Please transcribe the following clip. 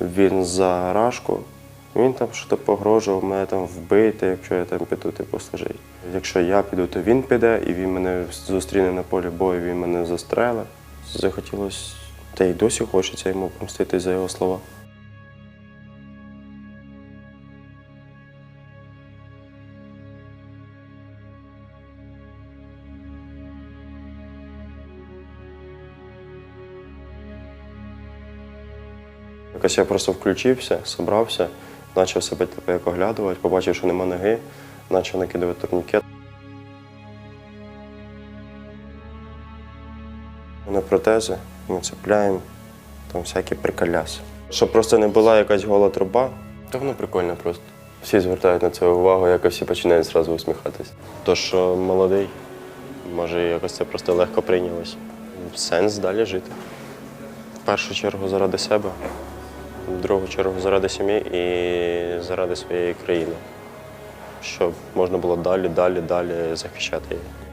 він за рашку. Він там щось погрожував мене там вбити, якщо я там піду типу служити. Якщо я піду, то він піде, і він мене зустріне на полі бою, він мене застрелить. Захотілося, та й досі хочеться йому помстити за його слова. Якось я просто включився, зібрався, почав себе типу, як оглядувати, побачив, що нема ноги, почав накидувати турнікет. На протези ми цепляємо, там всякі приколяси. Щоб просто не була якась гола труба, то воно прикольно просто. Всі звертають на це увагу, якось всі починають зразу усміхатись. То, що молодий, може якось це просто легко прийнялось. Сенс далі жити. В першу чергу заради себе, в другу чергу заради сім'ї і заради своєї країни. Щоб можна було далі, далі, далі захищати її.